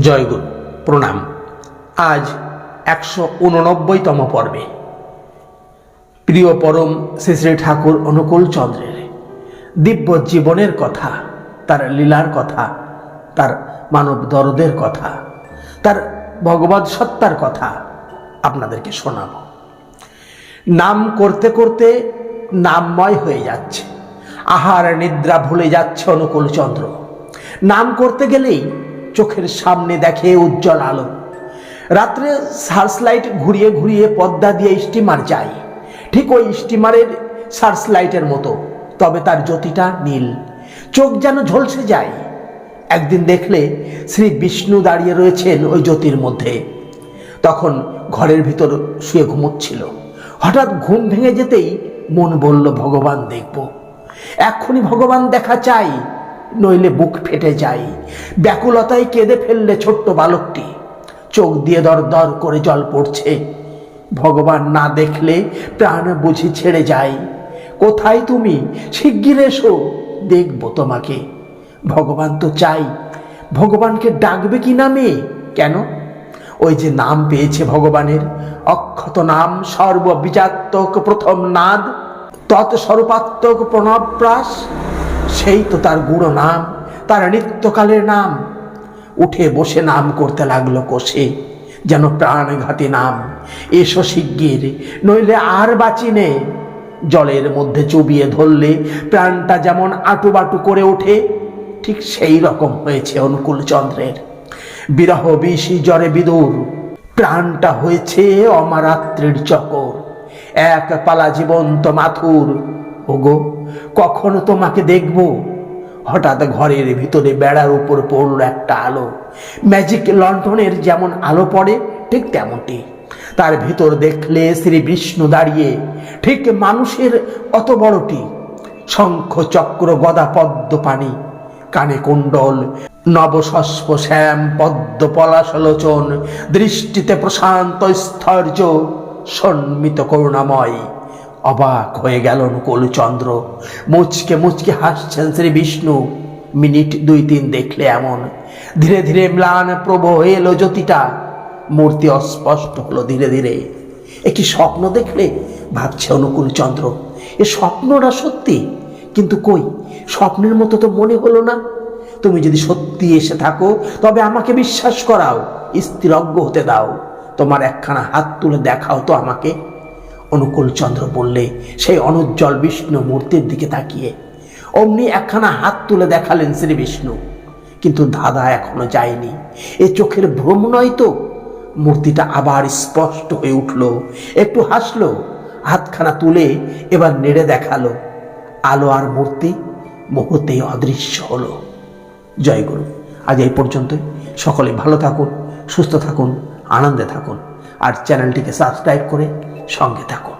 জয়গুরু, প্রণাম। আজ একশো উননব্বইতম পর্বে। প্রিয় পরম শ্রী শ্রী ঠাকুর অনুকূল চন্দ্রের দিব্য জীবনের কথা, তার লীলার কথা, তার মানব দরদের কথা, তার ভগবত সত্তার কথা আপনাদেরকে শোনাব। নাম করতে করতে নামময় হয়ে যাচ্ছে। আহার নিদ্রা ভুলে যাচ্ছে অনুকূল চন্দ্র। নাম করতে গেলেই চোখের সামনে দেখে উজ্জ্বল আলো। রাত্রে সার্চ লাইট ঘুরিয়ে ঘুরিয়ে পদ্মা দিয়ে স্টিমার যায়। ঠিক ওই স্টিমারের সার্চ লাইটের মতো, তবে তার জ্যোতিটা নীল। চোখ যেন ঝলসে যায়। একদিন দেখলে শ্রী বিষ্ণু দাঁড়িয়ে রয়েছেন ওই জ্যোতির মধ্যে। তখন ঘরের ভিতর শুয়ে ঘুমোচ্ছিল। হঠাৎ ঘুম ভেঙে যেতেই মন বলল, ভগবান দেখব। এক্ষুনি ভগবান দেখা চাই। নইলে বুক ফেটে যায়। ব্যাকুলতায় কেঁদে ফেললে ছোট্ট বালকটি। চোখ দিয়ে দর দর করে জল পড়ছে। ভগবান না দেখলে প্রাণ বুঝি ছেড়ে যায়। কোথায় তুমি? শিগগির এসো, দেখব তোমাকে। ভগবান তো চাই। ভগবানকে ডাকবে কি নামে কেন? ওই যে নাম পেয়েছে ভগবানের, অক্ষত নাম সর্ববিজাত্মক প্রথম নাদ তৎস্বরূপাত্মক প্রণবপ্রাস সেই তো তার গুঁড়ো নাম, তার নিত্যকালের নাম। উঠে বসে নাম করতে লাগল কোষে, যেন প্রাণঘাতী নাম। এসো শিগগির, নইলে আর বাঁচি নে। জলের মধ্যে চুবিয়ে ধরলে প্রাণটা যেমন আটুবাটু করে ওঠে, ঠিক সেই রকম হয়েছে অনুকূল চন্দ্রের। বিরহ বিষি জ্বরে বিদুর, প্রাণটা হয়েছে অমারাত্রির চকর। এক পালা জীবন্ত মাথুর ওগো, কখনো তোমাকে দেখব? হঠাৎ ঘরের ভিতরে বেড়ার উপর পড়ল একটা আলো। ম্যাজিক লন্ঠনের যেমন আলো পড়ে, ঠিক তেমনটি। তার ভিতর দেখলে শ্রী বিষ্ণু দাঁড়িয়ে, ঠিক মানুষের অত বড়টি। শঙ্খ, চক্র, গদা, পদ্ম, পানি, কানে কুণ্ডল, নবশস্প, শ্যাম, পদ্ম পলাশলোচন দৃষ্টিতে প্রশান্ত, স্থর্য, সন্মিত করুণাময়। অবাক হয়ে গেল চন্দ্র মুচকে মুচকে হাসছেন শ্রী বিষ্ণু। মিনিট দুই তিন দেখলে এমন। ধীরে ধীরে ম্লান প্রভু এলো জ্যোতিটা। মূর্তি অস্পষ্ট হলো ধীরে ধীরে। একটি স্বপ্ন দেখলে? ভাবছে অনুকূল চন্দ্র এ স্বপ্নটা সত্যি? কিন্তু কই? স্বপ্নের মতো তো মনে হলো না। তুমি যদি সত্যি এসে থাকো, তবে আমাকে বিশ্বাস করাও। স্থিরজ্ঞ হতে দাও। তোমার একখানা হাত তুলে দেখাও তো আমাকে। অনুকূল চন্দ্র বললে, সেই অনুজ্জ্বল বিষ্ণু মূর্তির দিকে তাকিয়ে অমনি একখানা হাত তুলে দেখালেন শ্রী বিষ্ণু। কিন্তু দাদা এখনও যায়নি। এ চোখের ভ্রম নয় তো? মূর্তিটা আবার স্পষ্ট হয়ে উঠল। একটু হাসলো, হাতখানা তুলে এবার নেড়ে দেখাল। আলো আর মূর্তি মুহূর্তেই অদৃশ্য হলো। জয় গুরু, আজ এই পর্যন্তই। সকলে ভালো থাকুন, সুস্থ থাকুন, আনন্দে থাকুন। আর চ্যানেলটিকে সাবস্ক্রাইব করে সঙ্গে থাকুন।